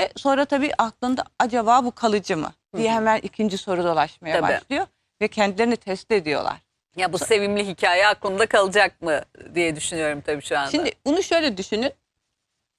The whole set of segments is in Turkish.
Ve sonra tabii aklında acaba bu kalıcı mı diye hemen ikinci soru dolaşmaya Tabii. başlıyor. Ve kendilerini test ediyorlar. Ya bu sevimli hikaye aklımda kalacak mı diye düşünüyorum tabii şu anda. Şimdi bunu şöyle düşünün.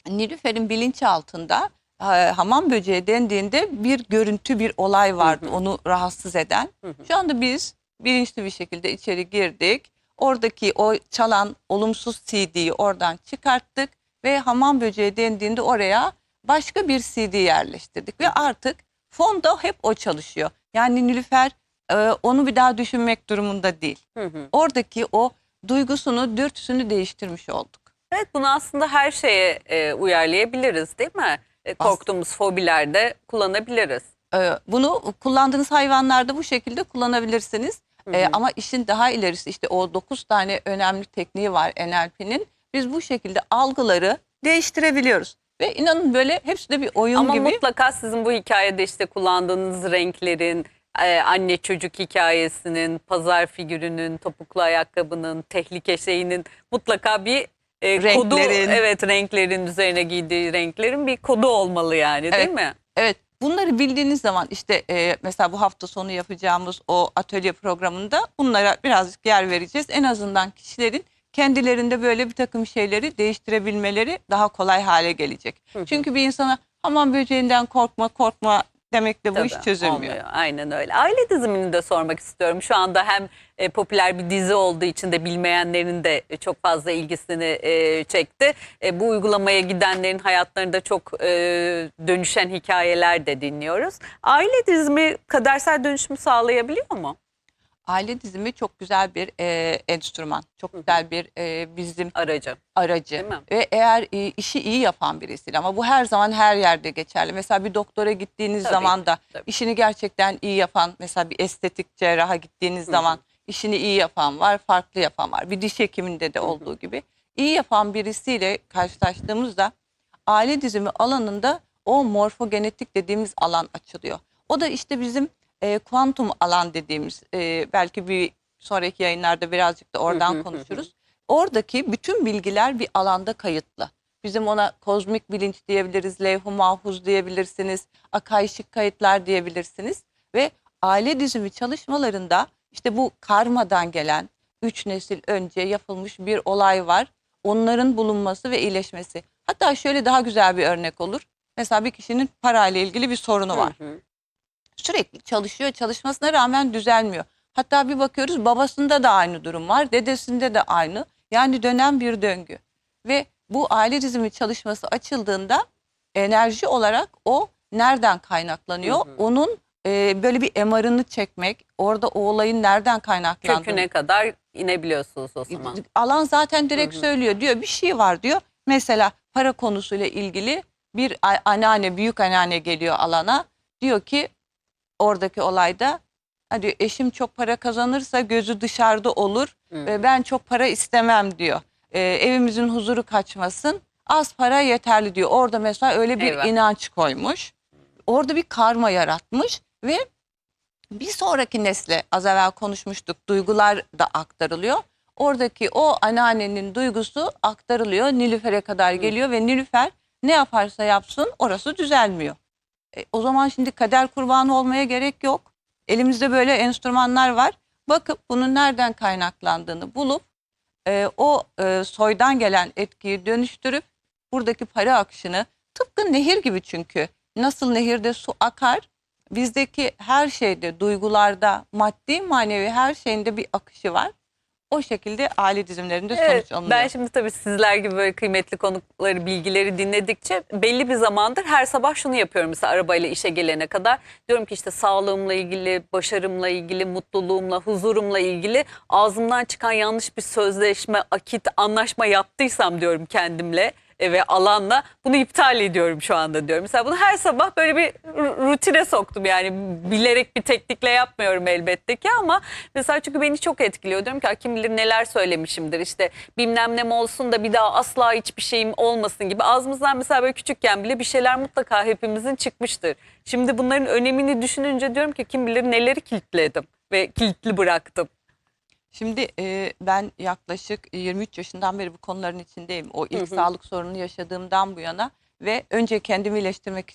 Nilüfer'in bilinçaltında e, hamam böceği dendiğinde bir görüntü, bir olay vardı onu rahatsız eden. Şu anda biz bilinçli bir şekilde içeri girdik. Oradaki o çalan olumsuz CD'yi oradan çıkarttık ve hamam böceği dendiğinde oraya başka bir CD yerleştirdik ve artık fonda hep o çalışıyor. Yani Nilüfer e, onu bir daha düşünmek durumunda değil. Hı hı. Oradaki o duygusunu, dürtüsünü değiştirmiş olduk. Evet bunu aslında her şeye e, uyarlayabiliriz değil mi? E, korktuğumuz fobilerde kullanabiliriz. Bunu kullandığınız hayvanlarda bu şekilde kullanabilirsiniz. Hı hı. ama işin daha ilerisi işte o 9 tane önemli tekniği var NLP'nin. Biz bu şekilde algıları değiştirebiliyoruz. Ve inanın böyle hepsi de bir oyun Ama gibi. mutlaka sizin bu hikayede işte kullandığınız renklerin, e, anne çocuk hikayesinin, pazar figürünün, topuklu ayakkabının, tehlike şeyinin mutlaka bir e, kodu, evet renklerin üzerine giydiği renklerin bir kodu olmalı yani değil Evet. mi? Evet bunları bildiğiniz zaman işte e, mesela bu hafta sonu yapacağımız o atölye programında bunlara birazcık yer vereceğiz. En azından kişilerin kendilerinde böyle bir takım şeyleri değiştirebilmeleri daha kolay hale gelecek. Hı hı. Çünkü bir insana hamam böceğinden korkma korkma demekle bu Tabii, iş çözülmüyor. olmuyor. Aynen öyle. Aile dizimini de sormak istiyorum. Şu anda hem e, popüler bir dizi olduğu için de bilmeyenlerin de e, çok fazla ilgisini e, çekti. E, bu uygulamaya gidenlerin hayatlarında çok e, dönüşen hikayeler de dinliyoruz. Aile dizimi kadersel dönüşümü sağlayabiliyor mu? Aile dizimi çok güzel bir e, enstrüman, çok güzel bir e, bizim Aracı. aracı Değil mi? ve eğer e, işi iyi yapan birisiyle ama bu her zaman her yerde geçerli. Mesela bir doktora gittiğiniz Tabii, zaman da tabii. işini gerçekten iyi yapan mesela bir estetik cerraha gittiğiniz zaman işini iyi yapan var, farklı yapan var. Bir diş hekiminde de olduğu gibi iyi yapan birisiyle karşılaştığımızda aile dizimi alanında o morfogenetik dediğimiz alan açılıyor. O da işte bizim e, kuantum alan dediğimiz e, belki bir sonraki yayınlarda birazcık da oradan konuşuruz. Oradaki bütün bilgiler bir alanda kayıtlı. Bizim ona kozmik bilinç diyebiliriz, levh-i mahfuz diyebilirsiniz, akaişik kayıtlar diyebilirsiniz. Ve aile dizimi çalışmalarında işte bu karmadan gelen üç nesil önce yapılmış bir olay var. Onların bulunması ve iyileşmesi. Hatta şöyle daha güzel bir örnek olur. Mesela bir kişinin parayla ilgili bir sorunu var Hı hı. Sürekli çalışıyor. Çalışmasına rağmen düzelmiyor. Hatta bir bakıyoruz babasında da aynı durum var. Dedesinde de aynı. Yani dönen bir döngü. Ve bu aile dizimi çalışması açıldığında enerji olarak o nereden kaynaklanıyor? Hı hı. Onun e, böyle bir MR'ını çekmek, orada o olayın nereden kaynaklandığını. Köküne kadar inebiliyorsunuz o zaman. Alan zaten direkt Hı hı. söylüyor. Diyor bir şey var diyor. Mesela para konusuyla ilgili bir anneanne, büyük anneanne geliyor alana. Diyor ki oradaki olayda hadi eşim çok para kazanırsa gözü dışarıda olur. Hı. ve ben çok para istemem diyor. Ee, evimizin huzuru kaçmasın. Az para yeterli diyor. Orada mesela öyle bir Eyvah. inanç koymuş. Orada bir karma yaratmış ve bir sonraki nesle az evvel konuşmuştuk duygular da aktarılıyor. Oradaki o anneannenin duygusu aktarılıyor. Nilüfer'e kadar geliyor ve Nilüfer ne yaparsa yapsın orası düzelmiyor. E, o zaman şimdi kader kurbanı olmaya gerek yok. Elimizde böyle enstrümanlar var. Bakıp bunun nereden kaynaklandığını bulup e, o e, soydan gelen etkiyi dönüştürüp buradaki para akışını tıpkı nehir gibi çünkü nasıl nehirde su akar bizdeki her şeyde duygularda maddi manevi her şeyinde bir akışı var. O şekilde aile dizimlerinde Evet, sonuç alınıyor. ben şimdi tabii sizler gibi böyle kıymetli konukları, bilgileri dinledikçe belli bir zamandır her sabah şunu yapıyorum mesela arabayla işe gelene kadar. Diyorum ki işte sağlığımla ilgili, başarımla ilgili, mutluluğumla, huzurumla ilgili ağzımdan çıkan yanlış bir sözleşme, akit, anlaşma yaptıysam diyorum kendimle ve alanla bunu iptal ediyorum şu anda diyorum. Mesela bunu her sabah böyle bir ru- rutine soktum yani bilerek bir teknikle yapmıyorum elbette ki ama mesela çünkü beni çok etkiliyor. Diyorum ki "Aa, kim bilir neler söylemişimdir işte bilmem ne olsun da bir daha asla hiçbir şeyim olmasın gibi. Ağzımızdan mesela böyle küçükken bile bir şeyler mutlaka hepimizin çıkmıştır. Şimdi bunların önemini düşününce diyorum ki kim bilir neleri kilitledim ve kilitli bıraktım. Şimdi e, ben yaklaşık 23 yaşından beri bu konuların içindeyim. O ilk Hı hı. sağlık sorununu yaşadığımdan bu yana ve önce kendimi iyileştirmek